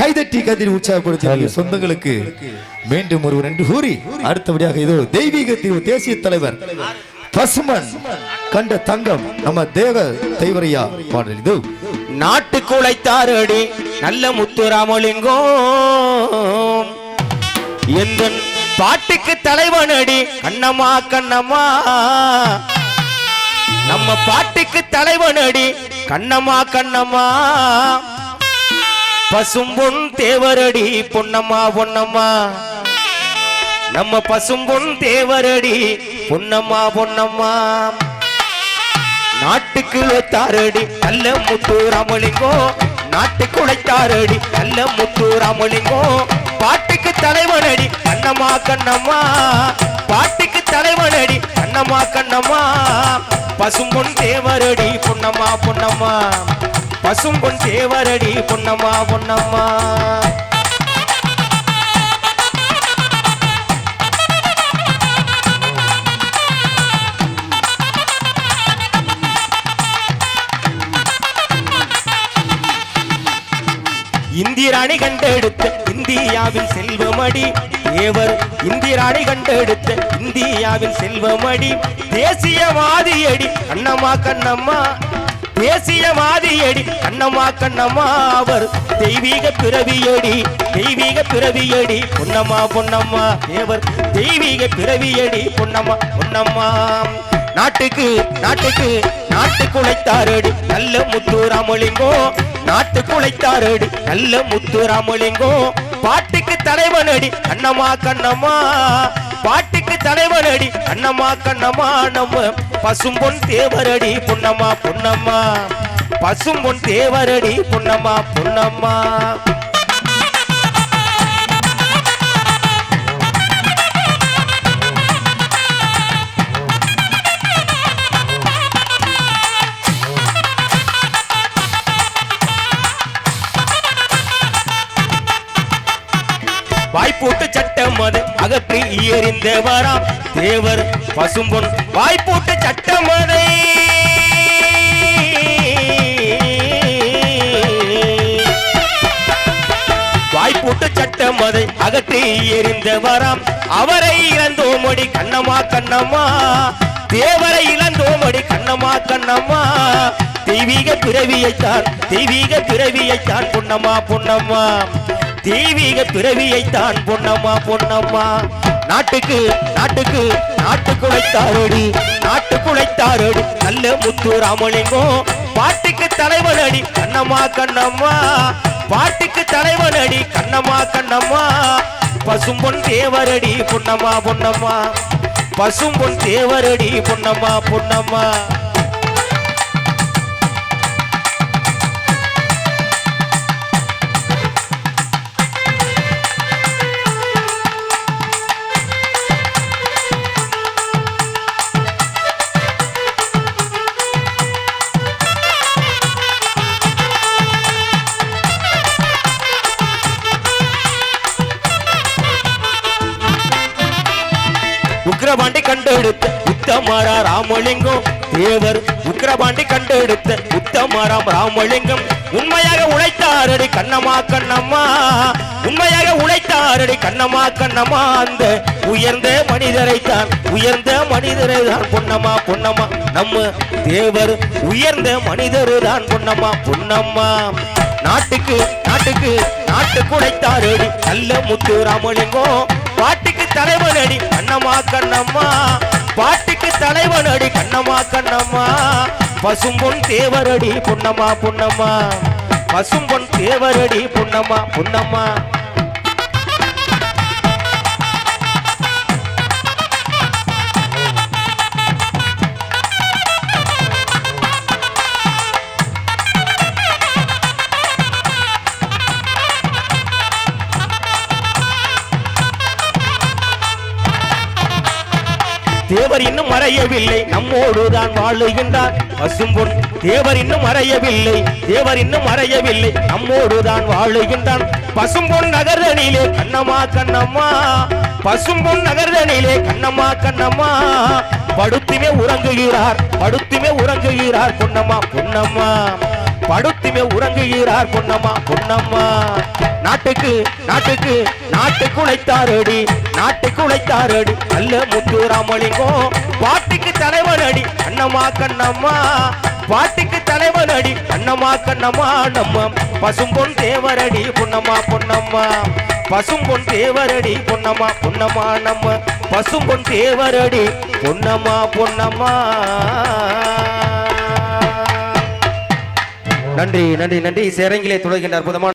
கைதட்டி கதிரி உற்சாகப்படுத்திய சொந்தங்களுக்கு மீண்டும் ஒரு ரெண்டு கூறி அடுத்தபடியாக இதோ தெய்வீக தீவு தேசிய தலைவர் பசுமன் கண்ட தங்கம் நம்ம தேவ தெய்வரையா பாடல் இதோ. நாட்டுக்கு உழைத்தாரடி நல்ல முத்துராமலிங்கம். எந்த பாட்டுக்கு தலைவனடி கண்ணம்மா கண்ணம்மா. நம்ம பாட்டுக்கு தலைவனடி கண்ணம்மா கண்ணம்மா. பசும்பொன் தேவரடி பொன்னம்மா பொன்னம்மா. நம்ம பசும்பொன் தேவரடி பொன்னம்மா பொன்னம்மா. நாட்டுக்கு உழைத்தாரடி நல்ல முத்து ராமலிங்கோ. நாட்டுக்கு உழைத்தாரடி நல்ல முத்து ராமலிங்கோ. பாட்டுக்கு தலைவனடி கண்ணம்மா கண்ணம்மா. பாட்டுக்கு தலைவனடி கண்ணம்மா கண்ணம்மா. பசும்பொன் தேவரடி பொன்னம்மா பொன்னம்மா. பசும்பொன் தேவரடி பொன்னம்மா பொன்னம்மா. இந்திராணி கண்டெடுத்த இந்தியாவின் செல்வமடி. தேவர் இந்திராணி கண்டெடுத்த இந்தியாவின் செல்வமடி. தேசியவாதியடி கண்ணம்மா கண்ணம்மா. தேசியவாதியடி கண்ணம்மா கண்ணம்மா அவர். தெய்வீக பிறவியடி தெய்வீக பிறவியடி பொன்னம்மா பொன்னம்மா தேவர். தெய்வீக பிறவியடி பொன்னம்மா பொன்னம்மா. நாட்டுக்கு நாட்டுக்கு நாட்டுக்கு உழைத்தாரடி நல்ல முத்து ராமலிங்கோ நாட்டுக்கு உழைத்தாரடி நல்ல முத்து ராமலிங்கோ பாட்டுக்கு தலைவனடி கண்ணம்மா கண்ணம்மா. பாட்டுக்கு தலைவனடி கண்ணம்மா கண்ணம்மா நம்ம பசும்பொன் தேவரடி பொன்னம்மா பொன்னம்மா. பசும்பொன் தேவரடி பொன்னம்மா பொன்னம்மா. வாய்ப்பூட்டு சட்டம் அது. அகற்றி எறிந்தவராம் தேவர் பசும்பொன் வாய்ப்பூட்டு சட்டம் அதை. வாய்ப்பூட்டு சட்டம் அதை. அகற்றி எறிந்தவராம் அவரை இழந்தோமடி கண்ணம்மா கண்ணம்மா. தேவரை இழந்தோமடி கண்ணம்மா கண்ணம்மா. தெய்வீக பிறவியைத்தான் தெய்வீக பிறவியைத்தான் பொன்னம்மா பொன்னம்மா. தெய்வீக பிறவியைத்தான் பொன்னம்மா பொன்னம்மா. நாட்டுக்கு நாட்டுக்கு நாட்டுக்கு உழைத்தாரோடி நல்ல முத்து ராமலிங்கம் பாட்டுக்கு தலைவனடி கண்ணம்மா கண்ணம்மா. பாட்டுக்கு தலைவனடி கண்ணம்மா கண்ணம்மா. பசும்பொன் தேவரடி பொன்னம்மா பொன்னம்மா. பசும்பொன் தேவரடி பொன்னம்மா பொன்னம்மா. கண்டெடுத்த உத்தமரா ராமலிங்கம். தேவர் உக்ரபாண்டி கண்டெடுத்த உத்தமராம் ராமலிங்கம். உண்மையாக உழைத்தாரடி கண்ணம்மா கண்ணம்மா. உண்மையாக உழைத்தாரடி கண்ணம்மா கண்ணம்மா. அந்த உயர்ந்த மனிதரை தான் உயர்ந்த மனிதரை தான் பொன்னம்மா பொன்னம்மா. நம்ம தேவர் உயர்ந்த மனிதரு தான் பொன்னம்மா பொன்னம்மா. நாட்டுக்கு நாட்டுக்கு நாட்டுக்கு உழைத்தாரடி நல்ல முத்து ராமலிங்கம். பாட்டுக்கு தலைவன் அடி கண்ணம்மா கண்ணம்மா. பாட்டுக்கு தலைவன் அடி கண்ணம்மா கண்ணம்மா. பசும்பொன் தேவரடி பொன்னம்மா பொன்னம்மா. பசும்பொன் தேவரடி பொன்னம்மா பொன்னம்மா. மறையவில்லை. நம்மோடு தான் வாழுகின்றார். பசும்பொன் தேவர் இன்னும் மறையவில்லை. தேவர் இன்னும் மறையவில்லை. நம்மோடுதான் வாழுகின்றான். பசும்பொன் நகரனிலே கண்ணம்மா கண்ணம்மா. பசும்பொன் நகரனிலே கண்ணம்மா கண்ணம்மா. படுத்துமே உறங்குகிறார். படுத்துமே உறங்குகிறார். பொன்னம்மா பொன்னம்மா. படுத்துமே உறங்குகிறார். பொன்னம்மா பொன்னம்மா. நாட்டுக்கு நாட்டுக்கு நாட்டுக்கு உழைத்தாரடி நாட்டுக்கு உழைத்தாரடி. நல்ல முத்து ராமலிங்கம் பாட்டுக்கு தலைவனடி அண்ணம்மா கண்ணம்மா. பாட்டுக்கு தலைவனடி அண்ணம்மா கண்ணம்மா. நம்ம பசும்பொன் தேவரடி பொன்னம்மா பொன்னம்மா. பசும்பொன் தேவரடி பொன்னம்மா பொன்னம்மா. நம்ம பசும்பொன் தேவரடி பொன்னம்மா பொன்னம்மா. நன்றி நன்றி நன்றி. சேரங்கிலே துளைகின்ற அற்புதமான